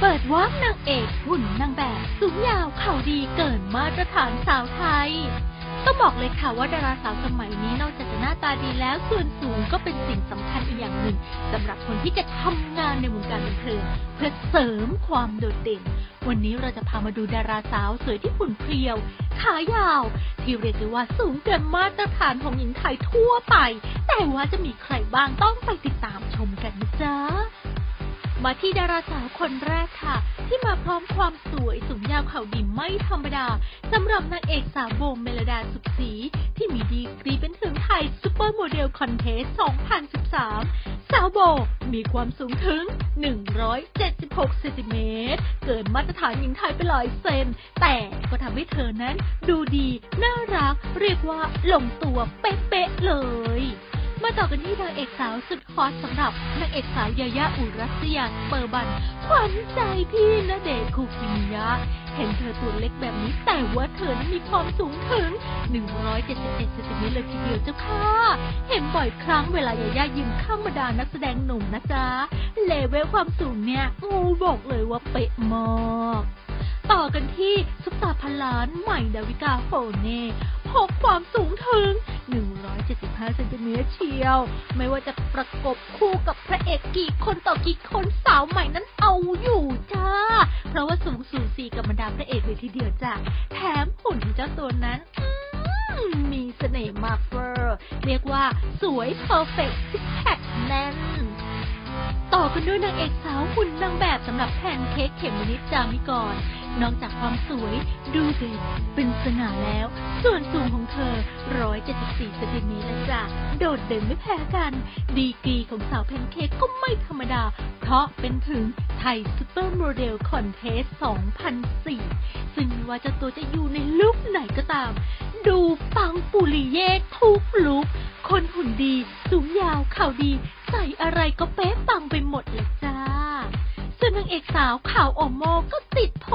เปิดวาร์ปนางเอกหุ่นนางแบบสูงยาวเข่าดีเกินมาตรฐานสาวไทย ต้องบอกเลยค่ะว่าดาราสาวสมัยนี้นอกจากจะหน้าตาดีแล้วส่วนสูงก็เป็นสิ่งสำคัญอีกอย่างหนึ่งสำหรับคนที่จะทำงานในวงการบันเทิงเพื่อเสริมความโดดเด่น วันนี้เราจะพามาดูดาราสาวสวยที่หุ่นเพรียว ขายาว ที่เรียกได้ว่าสูงเกินมาตรฐานของหญิงไทยทั่วไป แต่ว่าจะมีใครบ้างต้องไปติดตามชมกันนะจ๊ะ มาที่ดาราสาวคนแรกค่ะ ที่มาพร้อมความสวยสูงยาวเข่าดีไม่ธรรมดาสำหรับนางเอกสาวโบเมลดาสุขศรีที่มีดีกรีเป็นถึงไทยซูเปอร์โมเดลคอนเทส 2013 สาวโบมีความสูงถึง 176 เซนติเมตร เกินมาตรฐานหญิงไทยไปหลายเซน แต่ก็ทำให้เธอนั้นดูดี น่ารัก เรียกว่าลงตัวเป๊ะๆเลย ต่อกันที่นางเอกสาวสุดฮอตสำหรับนางเอกสาวยายาอุรัสยาเปอร์บันขวัญใจพี่ณเดชน์คูกิมิยะ เห็นเธอตัวเล็กแบบนี้แต่ว่าเธอนั้นมีความสูงถึง 177เซนติเมตรเลยทีเดียวเจ้าค่ะ เห็นบ่อยครั้งเวลายาย่ายืนข้างบรรดานักแสดงหนุ่มนะจ๊ะเลเวลความสูงเนี่ยงูบอกเลยว่าเป๊ะมากต่อกันที่ซุปตาพันล้านใหม่ดาวิกาโฟเน่ พบความสูงถึง 175เซนติเมตรเชียว ไม่ว่าจะประกบคู่กับพระเอกกี่คนต่อกี่คนสาวใหม่นั้นเอาอยู่จ้า เพราะว่าสูงสูสีกับบรรดาพระเอกเลยทีเดียวจ้ะ แถมหุ่นของเจ้าตัวนั้นมีเสน่ห์มากเวอร์เรียกว่าสวยเพอร์เฟกต์ซิกแพคแน่นต่อกันด้วยนางเอกสาวหุ่นนางแบบสำหรับแพนเค้กเขมมนิดจามิกร นอกจากความสวย ดูเด่นเป็นสง่าแล้ว ส่วนสูงของเธอ 174เซนติเมตรล้วจ้ะโดดเด่นไม่แพ้กัน ดีกรีของสาวแพนเค้กก็ไม่ธรรมดา เพราะเป็นถึงไทยซูเปอร์โมเดลคอนเทส 2004 ซึ่งว่าจะตัวจะอยู่ในลุคไหนก็ตาม ดูปังปุริเย่ทุกลุกคนหุ่นดี สูงยาวข่าวดี ใส่อะไรก็เป๊ะปังไปหมดเลย เอกสาวข่าวโอโมก็ติดโผ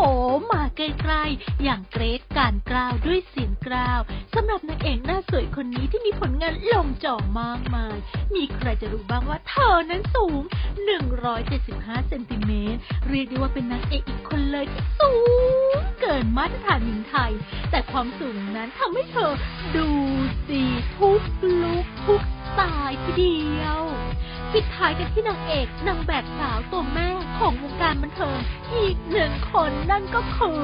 มาใกล้ๆ อย่างเกรซการกล้าวด้วยเสียงกล้าวสำหรับนางเอกหน้าสวยคนนี้ที่มีผลงานลงจอมากมาย มีใครจะรู้บ้างว่าเธอนั้นสูง 175 เซนติเมตรเรียกได้ว่าเป็นนางเอกอีกคนเลยที่สูงเกินมาตรฐานหญิงไทย แต่ความสูงนั้นทำให้เธอดูดีทุกลุกทุกสไตล์ทีเดียว ปิดท้ายกันที่นางเอกนางแบบสาวตัวแม่ของวงการบันเทิงอีกหนึ่งคนนั่นก็คือ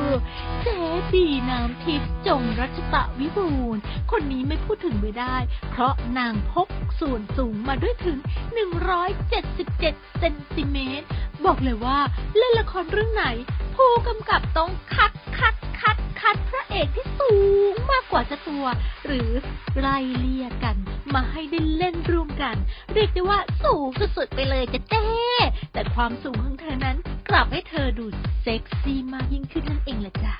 เจ๊ดีน้ำทิพย์จงรัชตะวิบูลย์คนนี้ไม่พูดถึงไม่ได้ เพราะนางพกส่วนสูงมาด้วยถึง 177 เซนติเมตร บอกเลยว่าเล่นละครเรื่องไหน ผู้กำกับต้องคัดคัด คัดพระเอกที่สูงมากกว่าจะตัว หรือไล่เลี่ยกัน มาให้ได้เล่นร่วมกัน เรียกได้ว่าสูงสุดๆไปเลยจะเจ้แต่ความสูงของเธอนั้นกลับให้เธอดูเซ็กซี่มากยิ่งขึ้นนั่นเองแหละจ้ะ